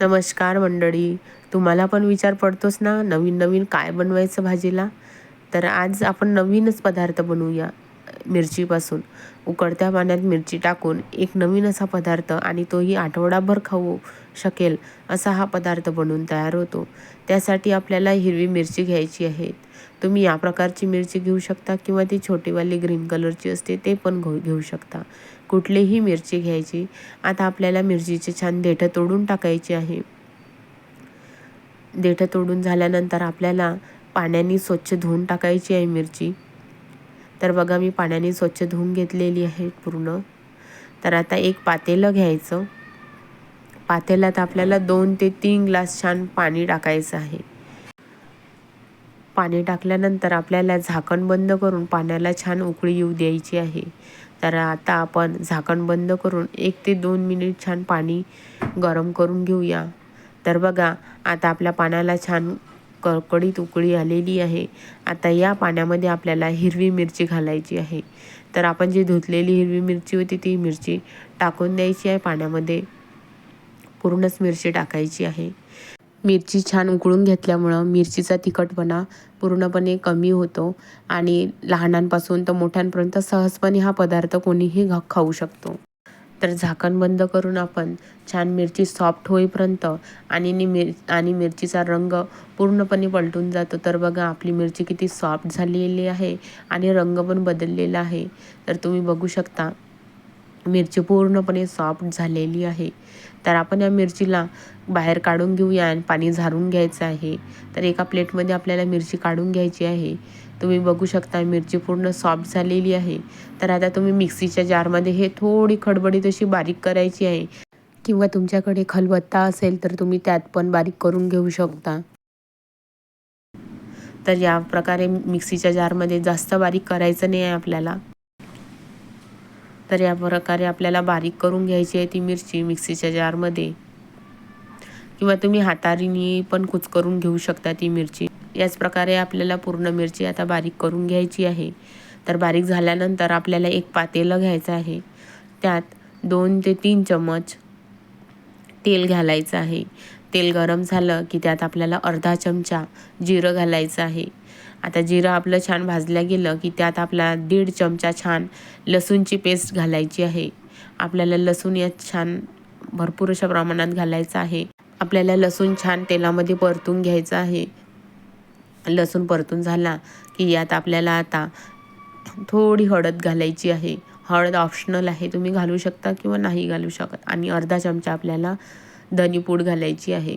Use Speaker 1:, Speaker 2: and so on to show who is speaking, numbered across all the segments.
Speaker 1: नमस्कार मंडळी. तुम्हाला पण विचार पडतोच ना नवीन नवीन काय बनवायचं भाजीला? तर आज आपण नवीनच पदार्थ बनवूया मिरचीपासून. उकडत्या पाण्यात मिरची टाकून एक नवीन असा पदार्थ आणि तोही आठवडाभर खाऊ शकेल असा हा पदार्थ बनवून तयार होतो. त्यासाठी आपल्याला हिरवी मिरची घ्यायची आहे. तुम्ही या प्रकारची मिरची घेऊ शकता किंवा ती छोटीवाली ग्रीन कलरची असते ते पण घेऊ शकता. कुठलीही मिरची घ्यायची. आता आपल्याला मिरचीचे छान देठं तोडून टाकायची आहे. देठं तोडून झाल्यानंतर आपल्याला पाण्याने स्वच्छ धुवून टाकायची आहे मिरची. तर बघा मी पाण्याने स्वच्छ धुवून घेतलेली आहे पूर्ण. तर आता एक पातेलं घ्यायचं. पातेल्यात आपल्याला दोन ते तीन ग्लास छान पाणी टाकायचं आहे. पाणी टाकल्यानंतर आपल्याला झाकण बंद करून पाण्याला छान उकळी येऊ द्यायची आहे. तर आता आपण झाकण बंद करून एक ते दोन मिनिट छान पाणी गरम करून घेऊया. तर बघा आता आपल्या पाण्याला छान कडकडीत उकळी आलेली आहे. आता या पाण्यामध्ये आपल्याला हिरवी मिरची घालायची आहे. तर आपण जी धुतलेली हिरवी मिरची होती ती मिरची टाकून द्यायची आहे. पाण्यामध्ये पूर्णच मिरची टाकायची आहे. मिरची छान उकळून घेतल्यामुळं मिरचीचा तिखटपणा पूर्णपणे कमी होतो आणि लहानांपासून तर मोठ्यांपर्यंत सहजपणे हा पदार्थ कोणीही खाऊ शकतो. तर झाकण बंद करून आपण छान मिरची सॉफ्ट होईपर्यंत आणि मिर आणि मिरचीचा रंग पूर्णपणे पलटून जातो. तर बघा आपली मिरची किती सॉफ्ट झालेली आहे आणि रंग पण बदललेला आहे. तर तुम्ही बघू शकता मिरची पूर्णपणे सॉफ्ट झालेली आहे. तर आपण या मिरचीला बाहेर काढून घेऊया आणि पाणी झारून घ्यायचं आहे. तर एका प्लेटमध्ये आपल्याला मिरची काढून घ्यायची आहे. तुम्ही बघू शकता मिरची पूर्ण सॉफ्ट झालेली आहे. तर आता तुम्ही मिक्सीच्या जारमध्ये हे थोडी खडबडीत अशी बारीक करायची आहे. किंवा तुमच्याकडे खलबत्ता असेल तर तुम्ही त्यात पण बारीक करून घेऊ शकता. तर या प्रकारे मिक्सीच्या जारमध्ये जास्त बारीक करायचं नाही आहे आपल्याला. तर या प्रकारे आपल्याला बारीक करून घ्यायची आहे ती मिरची मिक्सीच्या जारमध्ये. किंवा तुम्ही हातारीने पण कुच करून घेऊ शकता ती मिरची. याच प्रकारे आपल्याला पूर्ण मिरची आता बारीक करून घ्यायची आहे. तर बारीक झाल्यानंतर आपल्याला एक पातेलं घ्यायचं आहे. त्यात दोन ते तीन चम्मच तेल घालायचं आहे. तेल गरम झालं की त्यात आपल्याला अर्धा चमचा जिरं घालायचं आहे. आता जिरं आपलं छान भाजलं गेलं की त्यात आपला दीड चमचा छान लसूणची पेस्ट घालायची आहे. आपल्याला लसूण यात छान भरपूर अशा प्रमाणात घालायचं आहे. आपल्याला लसूण छान तेलामध्ये परतून घ्यायचं आहे. लसूण परतून झाला की यात आपल्याला आता थोडी हळद घालायची आहे. हळद ऑप्शनल आहे. तुम्ही घालू शकता किंवा नाही घालू शकत. आणि अर्धा चमचा आपल्याला धनीपूड घालायची आहे.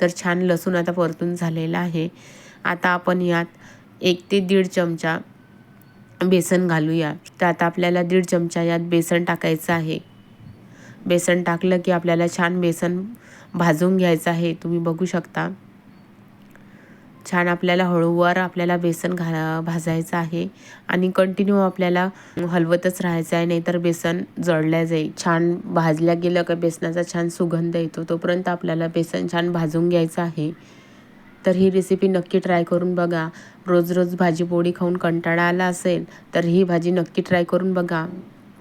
Speaker 1: तर छान लसूण आता परतून झालेला आहे. आता आपण यात एक ते दीड चमचा बेसन घालूया. तर आता आपल्याला दीड चमचा यात बेसन टाकायचं आहे. बेसन टाकलं की आपल्याला छान बेसन भाजून घ्यायचं आहे. तुम्ही बघू शकता. छान आपल्याला हळूवार आपल्याला बेसन घा भाजायचं आहे आणि कंटिन्यू आपल्याला हलवतच राहायचं आहे नाहीतर बेसन जळल्या जाईल. छान भाजल्या गेलं का बेसनाचा छान सुगंध येतो. तोपर्यंत आपल्याला बेसन छान भाजून घ्यायचं आहे. तर ही रेसिपी नक्की ट्राय करून बघा. रोज रोज भाजी पोळी खाऊन कंटाळा आला असेल तर ही भाजी नक्की ट्राय करून बघा.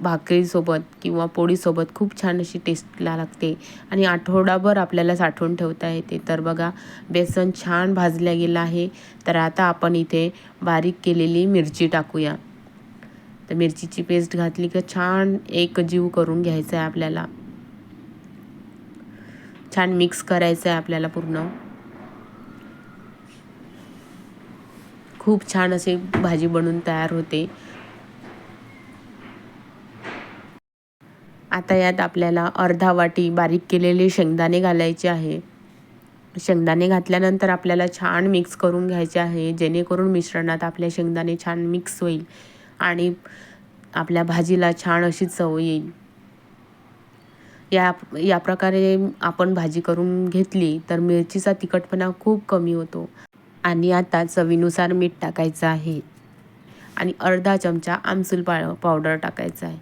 Speaker 1: भाकरीसोबत किंवा पोळीसोबत खूप छान अशी टेस्टला लागते. आणि आठवडाभर आपल्याला साठवून ठेवता येते. तर बघा बेसन छान भाजल्या गेलं आहे. तर आता आपण इथे बारीक केलेली मिरची टाकूया. तर मिरचीची पेस्ट घातली की छान एक जीव करून घ्यायचा आहे आपल्याला. छान मिक्स करायचं आहे आपल्याला पूर्ण. खूप छान अशी भाजी बनून तयार होते. आता यात आपल्याला अर्धा वाटी बारीक केलेले शेंगदाणे घालायचे आहे. शेंगदाणे घातल्यानंतर आपल्याला छान मिक्स करून घ्यायचे आहे जेणेकरून मिश्रणात आपल्या शेंगदाणे छान मिक्स होईल आणि आपल्या भाजीला छान अशी चव येईल. या या प्रकारे आपण भाजी करून घेतली तर मिरचीचा तिखटपणा खूप कमी होतो. आणि आता चवीनुसार मीठ टाकायचं आहे. आणि अर्धा चमचा आमसूल पा पावडर टाकायचा आहे.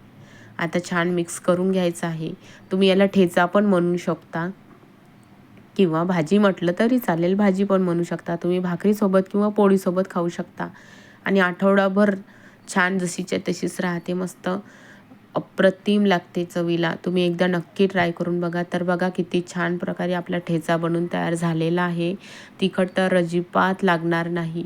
Speaker 1: आता छान मिक्स करून घ्यायचं आहे. तुम्ही याला ठेचा पण म्हणू शकता. किंवा भाजी म्हटलं तरी चालेल. भाजी पण म्हणू शकता. तुम्ही भाकरीसोबत किंवा पोळीसोबत खाऊ शकता. आणि आठवडाभर छान जशीच्या तशीच राहते. मस्त अप्रतिम लागते चवीला. तुम्ही एकदा नक्की ट्राय करून बघा. तर बघा किती छान प्रकारे आपला ठेचा बनून तयार झालेला आहे. तिखट तर अजिबात लागणार नाही.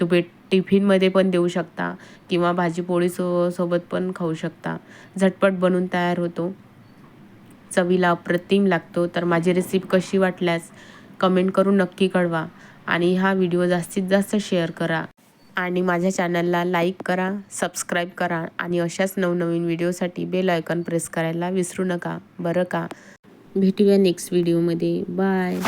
Speaker 1: तुम्ही टिफिनमध्ये पण देऊ शकता किंवा भाजीपोळी सो सोबत पण खाऊ शकता. झटपट बनून तयार होतो. चवीला अप्रतिम लागतो. तर माझी रेसिपी कशी वाटल्यास कमेंट करून नक्की कळवा. आणि हा व्हिडिओ जास्तीत जास्त शेअर करा. आणि माझ्या चॅनलला लाईक करा सबस्क्राईब करा आणि अशाच नवनवीन व्हिडिओसाठी बेल आयकॉन प्रेस करायला विसरू नका. बरं का? भेटूया नेक्स्ट व्हिडिओमध्ये. बाय.